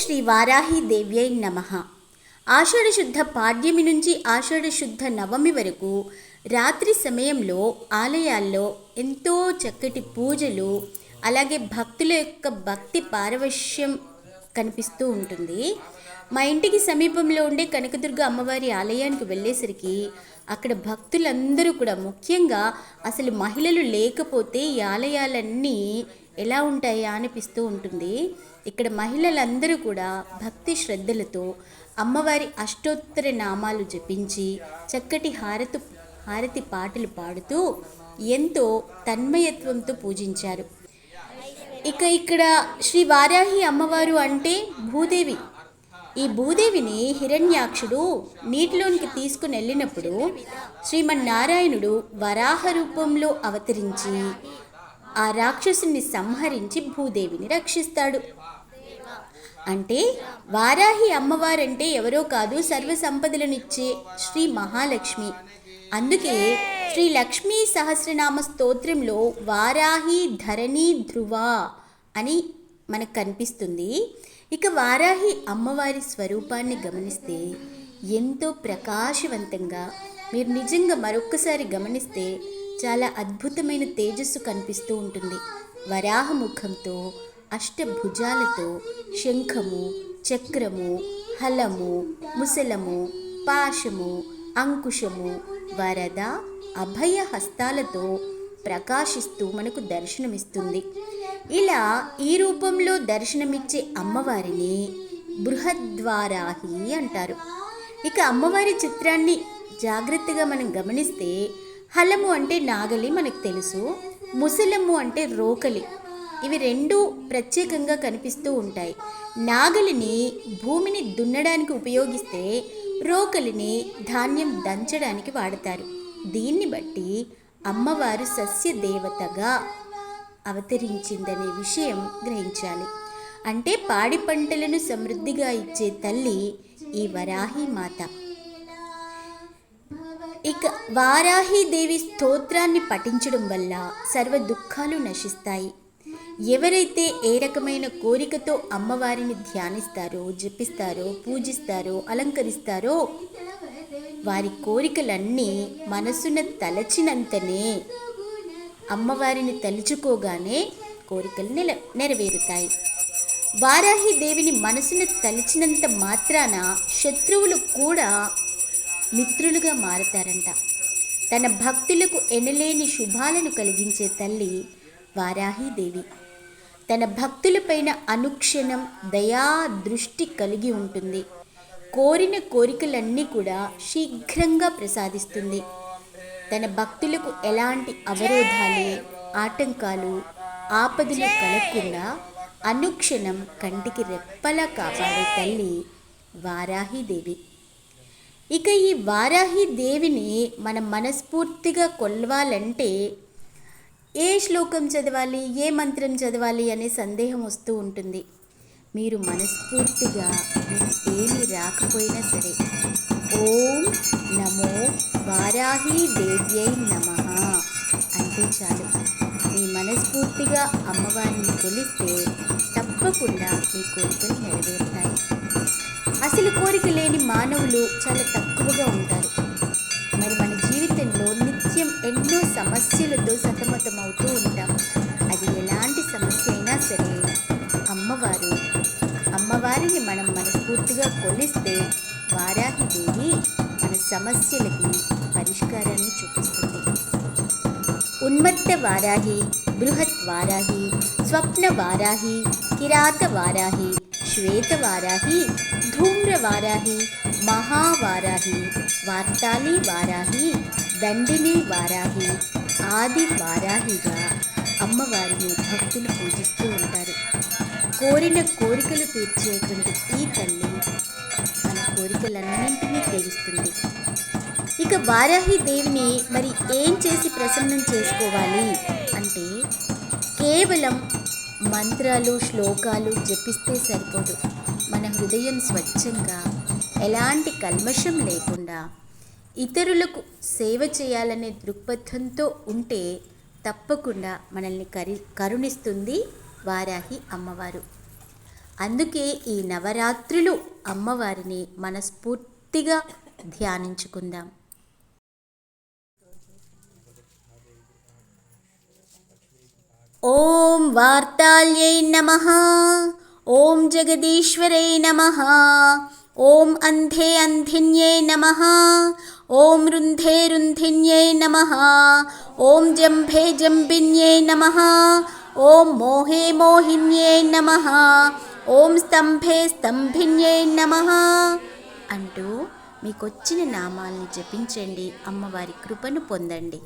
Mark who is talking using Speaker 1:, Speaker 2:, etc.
Speaker 1: శ్రీ వారాహి దేవ్యై నమ. ఆషాఢశుద్ధ పాడ్యమి నుంచి ఆషాఢశుద్ధ నవమి వరకు రాత్రి సమయంలో ఆలయాల్లో ఎంతో చక్కటి పూజలు అలాగే భక్తుల యొక్క భక్తి పారవశ్యం కనిపిస్తూ ఉంటుంది. మా ఇంటికి సమీపంలో ఉండే కనకదుర్గ అమ్మవారి ఆలయానికి వెళ్ళేసరికి అక్కడ భక్తులందరూ కూడా ముఖ్యంగా అసలు మహిళలు లేకపోతే ఈ ఆలయాలన్నీ ఎలా ఉంటాయా అనిపిస్తూ ఉంటుంది. ఇక్కడ మహిళలందరూ కూడా భక్తి శ్రద్ధలతో అమ్మవారి అష్టోత్తర నామాలు జపించి చక్కటి హారతి హారతి పాటలు పాడుతూ ఎంతో తన్మయత్వంతో పూజించారు. ఇక ఇక్కడ శ్రీ వారాహి అమ్మవారు అంటే భూదేవి. ఈ భూదేవిని హిరణ్యాక్షుడు నీటిలోనికి తీసుకుని వెళ్ళినప్పుడు శ్రీమన్నారాయణుడు వరాహ రూపంలో అవతరించి ఆ రాక్షసుని సంహరించి భూదేవిని రక్షిస్తాడు. అంటే వారాహి అమ్మవారంటే ఎవరో కాదు సర్వ సంపదలనిచ్చే శ్రీ మహాలక్ష్మి. అందుకే శ్రీ లక్ష్మీ సహస్రనామ స్తోత్రంలో వారాహి ధరణి ధ్రువ అని మనకు కనిపిస్తుంది. ఇక వారాహి అమ్మవారి స్వరూపాన్ని గమనిస్తే ఎంతో ప్రకాశవంతంగా మీరు నిజంగా మరొక్కసారి గమనిస్తే చాలా అద్భుతమైన తేజస్సు కనిపిస్తూ ఉంటుంది. వరాహముఖంతో అష్టభుజాలతో శంఖము చక్రము హలము ముసలము పాశము అంకుశము వరద అభయ హస్తాలతో ప్రకాశిస్తూ మనకు దర్శనమిస్తుంది. ఇలా ఈ రూపంలో దర్శనమిచ్చే అమ్మవారిని బృహద్వారాహి అంటారు. ఇక అమ్మవారి చిత్రాన్ని జాగ్రత్తగా మనం గమనిస్తే హలము అంటే నాగలి మనకు తెలుసు. ముసలము అంటే రోకలి. ఇవి రెండు ప్రత్యేకంగా కనిపిస్తూ ఉంటాయి. నాగలిని భూమిని దున్నడానికి ఉపయోగిస్తే రోకలిని ధాన్యం దంచడానికి వాడతారు. దీన్ని బట్టి అమ్మవారు సస్య దేవతగా అవతరించిందనే విషయం గ్రహించాలి. అంటే పాడి పంటలను సమృద్ధిగా ఇచ్చే తల్లి ఈ వరాహి మాత. ఇక వారాహీ దేవి స్తోత్రాన్ని పఠించడం వల్ల సర్వ దుఃఖాలు నశిస్తాయి. ఎవరైతే ఏ రకమైన కోరికతో అమ్మవారిని ధ్యానిస్తారో జపిస్తారో పూజిస్తారో అలంకరిస్తారో వారి కోరికలన్నీ మనసున తలచినంతనే అమ్మవారిని తలుచుకోగానే కోరికలు నెల నెరవేరుతాయి. వారాహి దేవిని మనసును తలిచినంత మాత్రాన శత్రువులు కూడా మిత్రులుగా మారతారంట. తన భక్తులకు ఎనలేని శుభాలను కలిగించే తల్లి వారాహీదేవి. తన భక్తులపైన అనుక్షణం దయా దృష్టి కలిగి ఉంటుంది. కోరిన కోరికలన్నీ కూడా శీఘ్రంగా ప్రసాదిస్తుంది. తన భక్తులకు ఎలాంటి అవరోధాలు ఆటంకాలు ఆపదలు కలగకుండా అనుక్షణం కంటికి రెప్పలా కాపాడే తల్లి వారాహిదేవి. ఇక ఈ వారాహి దేవిని మనం మనస్ఫూర్తిగా కొలవాలంటే ఏ శ్లోకం చదవాలి ఏ మంత్రం చదవాలి అనే సందేహం వస్తూ ఉంటుంది. మీరు మనస్ఫూర్తిగా ఏమి రాకపోయినా సరే ఓం నమో వారాహి దేవ్యై నమ అంటే చాలు. మీ మనస్ఫూర్తిగా అమ్మవారిని కొలిస్తే తప్పకుండా మీ కోరికలు నెరవేరుతాయి. అసలు కోరిక లేని మానవులు చాలా తక్కువగా ఉంటారు. మరి మన జీవితంలో నిత్యం ఎన్నో సమస్యలతో సతమతమవుతూ ఉంటాం. అది ఎలాంటి సమస్య అయినా సరే అమ్మవారు అమ్మవారిని మనం మనస్ఫూర్తిగా కొలిస్తే వారాహి దేవి మన సమస్యలకి పరిష్కారాన్ని చూపిస్తుంది. ఉన్మత్త వారాహి బృహత్ వారాహి స్వప్న వారాహి కిరాత వారాహి శ్వేత వారాహి మహావారాహి వార్తాలి వారాహి దండిని వారాహి ఆది వారాహిగా అమ్మవారిని భక్తులు పూజిస్తూ ఉంటారు. కోరిన కోరికలు తీర్చేటువంటి ఈ తల్లి మన కోరికలన్నింటినీ తీరుస్తుంది. ఇక వారాహి దేవిని మరి ఏం చేసి ప్రసన్నం చేసుకోవాలి అంటే కేవలం మంత్రాలు శ్లోకాలు జపిస్తే సరిపోదు. మన హృదయం స్వచ్ఛంగా ఎలాంటి కల్మషం లేకుండా ఇతరులకు సేవ చేయాలనే దృక్పథంతో ఉంటే తప్పకుండా మనల్ని కరి కరుణిస్తుంది వారాహి అమ్మవారు. అందుకే ఈ నవరాత్రులు అమ్మవారిని మనస్ఫూర్తిగా ధ్యానించుకుందాం. ఓం వార్తాల్యై నమ. ఓం జగదీశ్వరై నమ. ఓం అంధే అంధిన్యై నమ. ఓం రుంధే రుంధిన్యై నమ. ఓం జంభే జంబిన్యై నమ. ఓం మోహే మోహిన్యై నమ. ఓం స్తంభే స్తంభిన్యై నమ. అంటూ మీకొచ్చిన నామాల్ని జపించండి. అమ్మవారి కృపను పొందండి.